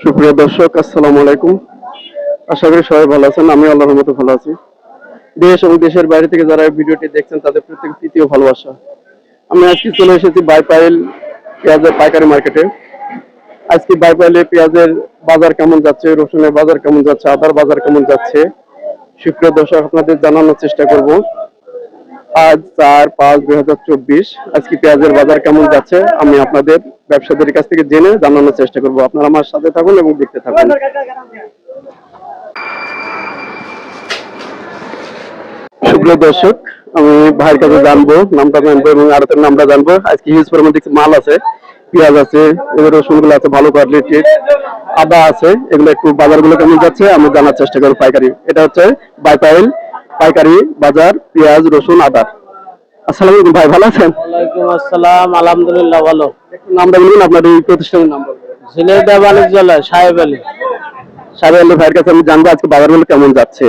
সুপ্রিয় দর্শক, আসসালামু আলাইকুম। আশা করি সবাই ভালো আছেন আমি আল্লাহর মতো ভালো আছি। দেশ এবং দেশের বাইরে থেকে যারা ভিডিওটি দেখছেন, তাদের প্রত্যেক তৃতীয় ভালোবাসা। আমি আজকে চলে এসেছি বাইপাইল পেঁয়াজের পাইকারি মার্কেটে। আজকে বাইপাইলে পেঁয়াজের বাজার কেমন যাচ্ছে, রসুনের বাজার কেমন যাচ্ছে, আদার বাজার কেমন যাচ্ছে, সুপ্রিয় দর্শক, আপনাদের জানানোর চেষ্টা করব। আজ চার পাঁচ দুই হাজার চব্বিশ। আজকে পেঁয়াজের বাজার কেমন যাচ্ছে? আমি আপনাদের ব্যবসাদের কাছ থেকে জেনে জানানোর চেষ্টা করব। আপনারা আমার সাথে থাকুন এবং দেখতে থাকুন। দর্শক, আমি ভাইয়ের কাছে জানব, নামটা জানব এবং আরতের নামটা জানব। আজকে হিউজ পরিমাণ দেখছি মাল আছে, পেঁয়াজ আছে এবার রসুনগুলো আছে, ভালো কোয়ালিটির আদা আছে, এগুলো একটু বাজারগুলো কেমন যাচ্ছে, আমি জানার চেষ্টা করব পাইকারি। এটা হচ্ছে বাইপাইল পাইকারি বাজার পেঁয়াজ রসুন আদা। আসসালামু আলাইকুম ভাই ভালো আছেন? ওয়ালাইকুম আসসালাম আলহামদুলিল্লাহ ভালো। নামটা বলুন আপনার এই প্রতিষ্ঠানের নাম ঝিনাইদহ বাণিজ্যালয় সাহেব আলী। সাহেব আলী ভাইয়ের কাছে আমি জানব আজকে বাজারগুলো কেমন যাচ্ছে।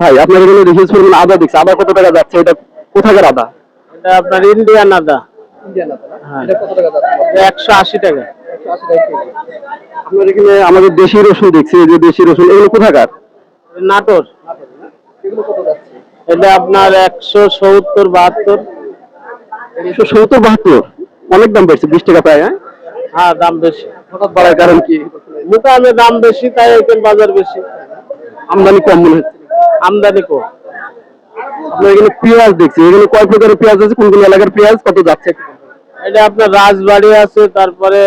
ভাই আপনার এখানে হিউজ পরিমাণ আদা দেখছি। আদা কত টাকা যাচ্ছে? এটা কোথাকার আদা? এটা আপনার ইন্ডিয়ান আদা। হ্যাঁ। এটা একশো আশি টাকা। আপনার এখানে আমাদের দেশি রসুন দেখছি এই যে দেশি রসুন এগুলো কোথাকার? এটা আপনার একশো সত্তর বাহাত্তর। একশো সত্তর বাহাত্তর? অনেক দাম বেড়েছে বিশ টাকা প্রায় হ্যাঁ? হ্যাঁ দাম বেশি। হঠাৎ বাড়ার কারণ কি? মোটামুটি দাম বেশি তাই এখানে বাজার বেশি। আমদানি কম মনে হচ্ছে। আমদানি কম। আপনার এখানে পেঁয়াজ দেখছি এখানে কয় প্রকারের পেঁয়াজ আছে কোন কোন এলাকার পেঁয়াজ কত যাচ্ছে? এটা আপনার রাজবাড়ি আছে তারপরে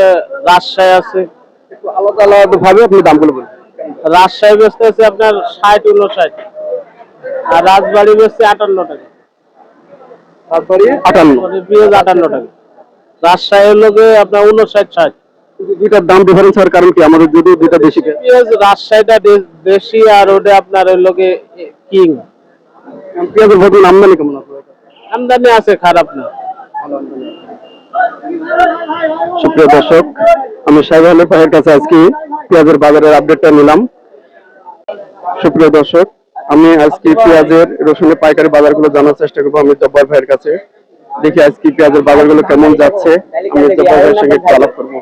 রাজশাহী আছে। আলাদা আলাদা ভাবে আপনি দামগুলো বলুন। রাজশাহী বেচতে আছে আপনার ষাট উনষাট আর রাজবাড়ি বেচছে আটান্ন টাকা। তারপরে? আটান্ন। পেঁয়াজ আটান্ন টাকা। রাজশাহীর লোকে আপনার উনষাট ষাট। দুইটার দাম ডিফারেন্স হওয়ার কারণ কি? আমাদের যদি দুইটা বেশি পেঁয়াজ রাজশাহীটা দেশি আর ওটা আপনার ওই লোকে কিং। পেঁয়াজের ভর্তি আমদানি কেমন আমদানি আছে খারাপ না। সুপ্রিয় দর্শক আমি সাহেব আলী ভাইয়ের কাছে আজকে পেঁয়াজের বাজারের আপডেটটা নিলাম। সুপ্রিয় দর্শক আমি আজকে পেঁয়াজের রসুনের পাইকারি বাজারগুলো জানার চেষ্টা করব আমি জব্বার ভাইয়ের কাছে। দেখি আজকে পেঁয়াজের বাজারগুলো কেমন যাচ্ছে আমি জব্বার ভাইয়ের সঙ্গে একটু আলাপ করব।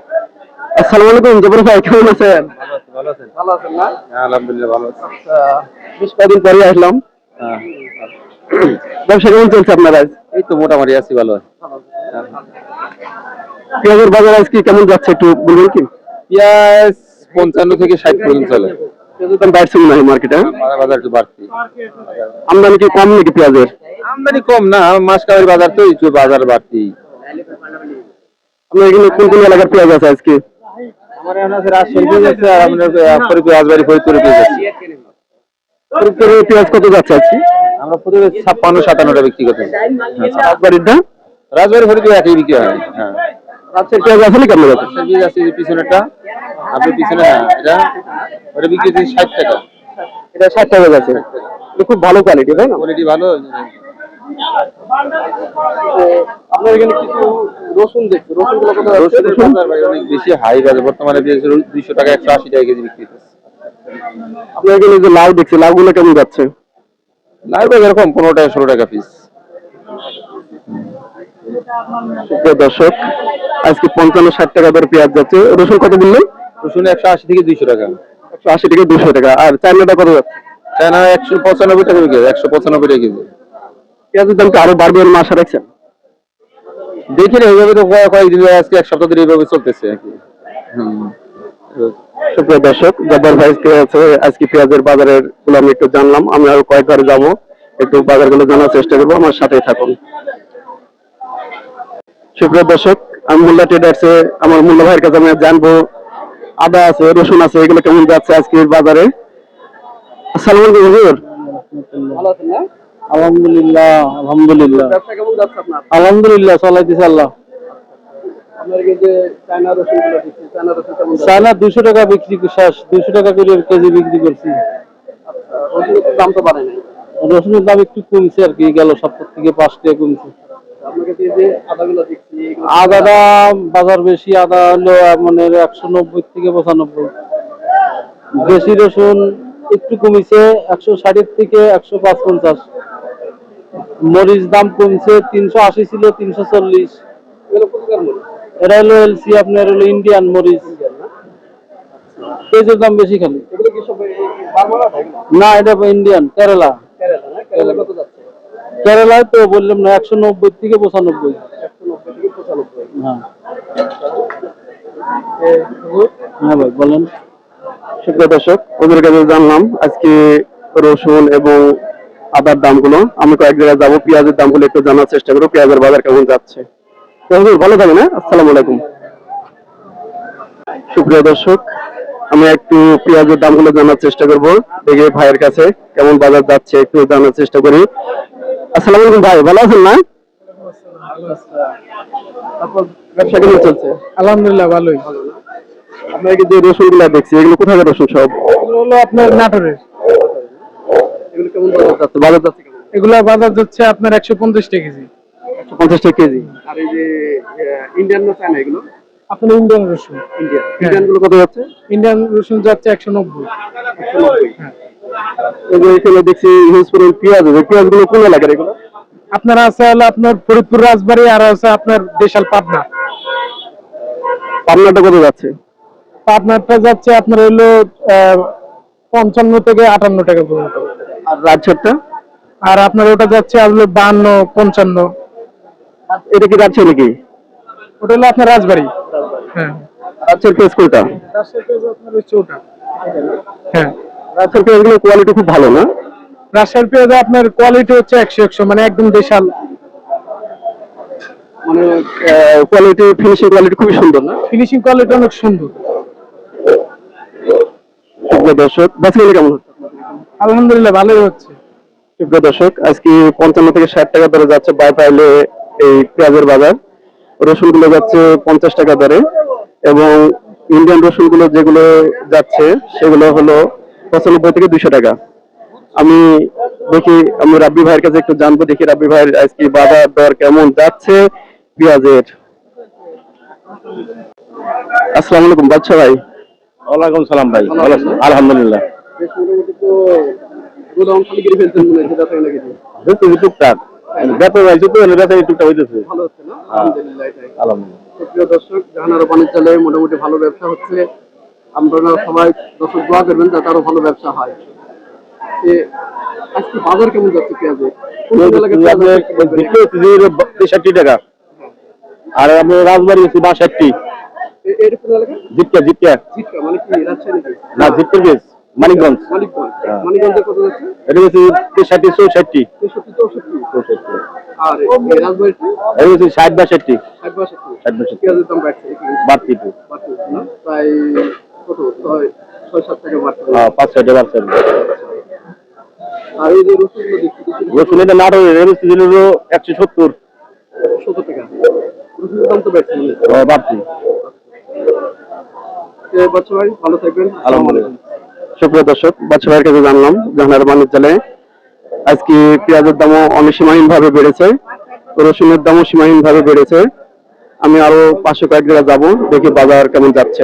আসসালামু আলাইকুম জব্বার ভাই কেমন আছেন? ভালো আছেন ভালো আছেন না? হ্যাঁ আলহামদুলিল্লাহ ভালো আছি। বেশ কদিন পরে আসলাম। হ্যাঁ ব্যবসা কেমন চলছে আপনার আজ? এই তো মোটামুটি আছি ভালো পেঁয়াজের বাজার আজকে কেমন যাচ্ছে একটু বলবেন কি? পেঁয়াজ পঞ্চান্ন থেকে ষাট পর্যন্ত চলে। পেঁয়াজের দাম বাড়ছে মনে হয় মার্কেটে বাজার একটু বাড়তি আমদানি কি কম নাকি পেঁয়াজের? আমদানি কম না মাস বাজার তো একটু বাজার বাড়তি। আপনার এখানে কোন কোন এলাকার পেঁয়াজ আছে আজকে? আমার এখন আছে রাজশাহী পেঁয়াজ আছে আর আপনার ফরিদপুর রাজবাড়ি ফরিদপুরে পেঁয়াজ আছে। ফরিদপুরের পেঁয়াজ কত যাচ্ছে আজকে? আমরা প্রতিদিন ছাপ্পান্ন সাতান্নটা বিক্রি করতে রাজবাড়িরটা রাজবাড়ি ফরিদপুর একই বিক্রি হয় হ্যাঁ। রাজশাহীর পেঁয়াজ আছে পেঁয়াজ পিছনেরটা। আপনার পিছনে এটা ওটা বিক্রি হচ্ছে ষাট টাকা। এটা ষাট টাকা এটা খুব ভালো কোয়ালিটি তাই না? কোয়ালিটি ভালো। আপনার এখানে কিছু রসুন দেখছি। রসুনগুলো কত অনেক বেশি হাই বাজার বর্তমানে দুইশো টাকা একশো আশি টাকা কেজি বিক্রি হচ্ছে। আপনার এখানে যে লাউ দেখছি লাউ গুলো কেমন যাচ্ছে? লাউ এরকম পনেরো টাকা ষোলো টাকা পিস দর্শক আজকে পঞ্চান্ন ষাট টাকা দরে পেঁয়াজ যাচ্ছে। রসুন কত বললেন? রসুন একশো আশি থেকে দুইশো টাকা। একশো আশি থেকে দুশো টাকা। আর চাইনাটা কত যাচ্ছে? চায়না একশো পঁচানব্বই টাকা বিক্রি একশো পঁচানব্বই টাকা কেজি। পেঁয়াজের দাম কি আরও বাড়বে এরকম আশা রাখছেন? দেখি না এইভাবে তো কয়েকদিন আজকে এক সপ্তাহ ধরে এইভাবে চলতেছে আর কি। হুম। সুপ্রিয় দর্শক জব্বার ভাই আছে আজকে পেঁয়াজের বাজারেরগুলো আমি একটু জানলাম আমি আরও কয়েকবার যাব একটু বাজারগুলো জানার চেষ্টা করব আমার সাথেই থাকুন। সুপ্রিয় দর্শক আমি মোল্লা ট্রেডার্সে আমার মোল্লা ভাইয়ের কাছে আমি জানব আদা আছে রসুন আছে এগুলো কেমন যাচ্ছে আজকের বাজারে? আসসালামু আলাইকুম হুজুর। ভালো আছেন না? আলহামদুলিল্লাহ আলহামদুলিল্লাহ। ব্যবসা কেমন যাচ্ছে আপনার? আলহামদুলিল্লাহ চলাইতেছে আল্লাহ। আপনার এই যে চায়না দুশো টাকা বিক্রি শেষ দুশো টাকা করে কেজি বিক্রি করছি। রসুনের দাম তো বাড়ে রসুনের দাম একটু কমছে আর কি গেল সপ্তাহ থেকে পাঁচ টাকা কমছে। আপনাকে এই যে আদাগুলো দিচ্ছি এগুলো আদা দাম বাজার বেশি আদা হলো মানে একশো নব্বই থেকে পঁচানব্বই। দেশি রসুন একটু কমিছে একশো ষাটের থেকে একশো পাঁচ পঞ্চাশ মরিচ দাম কমছে তিনশো আশি ছিল তিনশো চল্লিশ। এটা হলো এলসি আপনার হলো ইন্ডিয়ান মরিচ। পেঁয়াজের দাম বেশি খালি। না এটা ইন্ডিয়ান কেরালা কেরালা না কেরালা কত যাচ্ছে কেরালায় তো বললাম না, একশো নব্বই থেকে পঁচানব্বই। হ্যাঁ। হ্যাঁ আমি পেঁয়াজের একটু জানার চেষ্টা করব, পেঁয়াজের বাজার কেমন যাচ্ছে। ভালো আসসালামু আলাইকুম। দর্শক, আমি একটু পেঁয়াজের দামগুলো জানার চেষ্টা করব, দেখি ভাইয়ের কাছে কেমন বাজার যাচ্ছে, একটু জানার চেষ্টা করি। আসসালামু আলাইকুম ভাই ভালো আছেন না? ব্যবসা কেমন চলছে? আলহামদুলিল্লাহ ভালোই। আপনার যে রসুনগুলা দেখছি এগুলো কোথায় রসুন সব? হলো আপনার নাটোরের। এগুলো কেমন যাচ্ছে? বাজার যাচ্ছে এগুলা বাজার যাচ্ছে আপনার একশো পঞ্চাশ টাকা কেজি। পঞ্চাশ টাকা কেজি। আর এই যে ইন্ডিয়ান না চায়না এগুলো? আপনার ইন্ডিয়ান রসুন। ইন্ডিয়ান ইন্ডিয়ানগুলো কত যাচ্ছে? ইন্ডিয়ান রসুন যাচ্ছে একশো নব্বই। এই যে এখানে দেখছি হিউজ পরিমাণ পেঁয়াজ আছে। পেঁয়াজগুলো কোন এলাকার এগুলো? আপনার আছে হলো আপনার ফরিদপুর রাজবাড়ি আর আছে আপনার দেশাল পাবনা। পাবনাটা কত যাচ্ছে? পাবনারটা যাচ্ছে আপনার হলো পঞ্চান্ন থেকে আটান্ন টাকা পর্যন্ত। আর রাজশাহীটা? আর আপনার ওটা যাচ্ছে হলো বাহান্ন পঞ্চান্ন। এটা কি রাজশাহী নাকি? ওটা হলো আপনার রাজবাড়ি। হ্যাঁ। রাজশাহীর পেঁয়াজ কোনটা? আপনার হচ্ছে ওটা হ্যাঁ। রাজশাহীর পেঁয়াজগুলো কোয়ালিটি খুব ভালো না? রাজশাহীর পেঁয়াজে আপনার কোয়ালিটি হচ্ছে একশো একশো মানে একদম দেশাল মানে কোয়ালিটি ফিনিশিং কোয়ালিটি খুবই সুন্দর না? ফিনিশিং কোয়ালিটি অনেক সুন্দর। দর্শক বাছাই কেমন হচ্ছে? আলহামদুলিল্লাহ ভালোই হচ্ছে। সুপ্রিয় দর্শক আজকে পঞ্চান্ন থেকে ষাট টাকা দরে যাচ্ছে বাই পাইলে এই পেঁয়াজের বাজার। রসুনগুলো যাচ্ছে পঞ্চাশ টাকা দরে এবং ইন্ডিয়ান রসুনগুলো যেগুলো যাচ্ছে সেগুলো হলো পঁচানব্বই থেকে দুইশো টাকা। আমি দেখি আমি রাব্বি ভাইয়ের কাছে একটু জানব দেখি রাব্বি ভাইয়ের আজকে বাজার দর কেমন যাচ্ছে পেঁয়াজের। আসসালামু আলাইকুম বাদশা ভাই। ওয়ালাইকুম সালাম ভাই আলহামদুলিল্লাহ টুকটাক বেতন হয়েছে তো বেতন টুকটাক হইতেছে ভালো হচ্ছে না আলহামদুলিল্লাহ। প্রিয় দর্শক জাহানারা বাণিজ্যালয়ে মোটামুটি ভালো ব্যবসা হচ্ছে। আপনারা সবাই দর্শক দোয়া করবেন যাতে আরও ভালো ব্যবসা হয়। আজকে বাজার কেমন যাচ্ছে? তেষট্টি টাকা। আর রাজবাড়ি আছি বাষট্টি। এ- এর কোন এলাকা জিটকা জিটকা জিটকা মানে কি রাজশাহী না জিটকার বেশ মানিকগঞ্জ। মানিকগঞ্জ। মানিকগঞ্জে কত যাচ্ছে? এটা হচ্ছে তেষট্টি চৌষট্টি। তেষট্টি চৌষট্টি। চৌষট্টি। আর এই এটা হচ্ছে ষাট বাষট্টি। ষাট ষাট। বাড়তি? প্রায় কত ছয় ছয় সাত টাকা বাড়ছে হ্যাঁ, পাঁচ ছয়টা বাড়ছে আর এই যে রসুনগুলো দেখছি দেখছি রসুন এটা নাটোর এটা হচ্ছে হলো একশো সত্তর। সত্তর টাকা। রসুনের দাম তো বাড়ছে হচ্ছে। বাড়তি এ, বাচ্চা ভাই ভালো থাকবেন। আলহামদুলিল্লাহ। সুপ্রিয় দর্শক বাচ্চা ভাইয়ের কাছে জানলাম জাহানার বাণিজ্যালয়ে আজকে পেঁয়াজের দামও অনিসীমাহীন ভাবে বেড়েছে রসুনের দামও সীমাহীন ভাবে বেড়েছে। আমি আরও পাঁচশো কয়েক জায়গায় যাব দেখি বাজার কেমন যাচ্ছে।